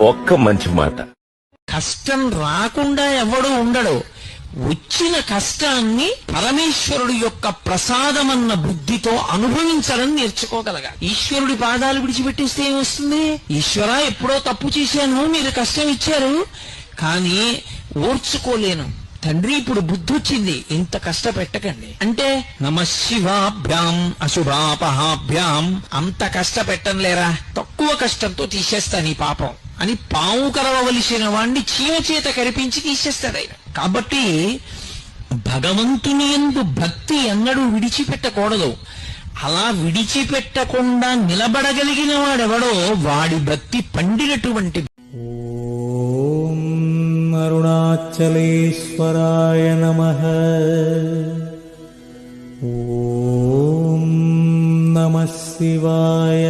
ఒక్క మంచి మాట. కష్టం రాకుండా ఎవడు ఉండడు. వచ్చిన కష్టాన్ని పరమేశ్వరుడు యొక్క ప్రసాదమన్న బుద్ధితో అనుభవించడం నేర్చుకోగలగా ఈశ్వరుడి పాదాలు విడిచిపెట్టేస్తే ఏమొస్తుంది? ఈశ్వర ఎప్పుడో తప్పు చేశాను మీరు కష్టం ఇచ్చారు కానీ ఓర్చుకోలేను. తండ్రి ఇప్పుడు బుద్ధి వచ్చింది ఇంత కష్టపెట్టకండి. అంటే నమ శివాభ్యాం అశుభాపహాభ్యాం అంత కష్టపెట్టంలేరా తక్కువ కష్టంతో తీసేస్తాను ఈ పాపం. అని పాము కలవలసిన వాణ్ణి చీమ చేత కరిపించి తీసేస్తాడు ఆయన. కాబట్టి భగవంతుని ఎందు భక్తి ఎన్నడూ విడిచిపెట్టకూడదు. అలా విడిచిపెట్టకుండా నిలబడగలిగిన వాడెవడో వాడి భక్తి పండినటువంటి ఓం అరుణాచలేశ్వరాయ నమ. ఓం నమ శివాయ.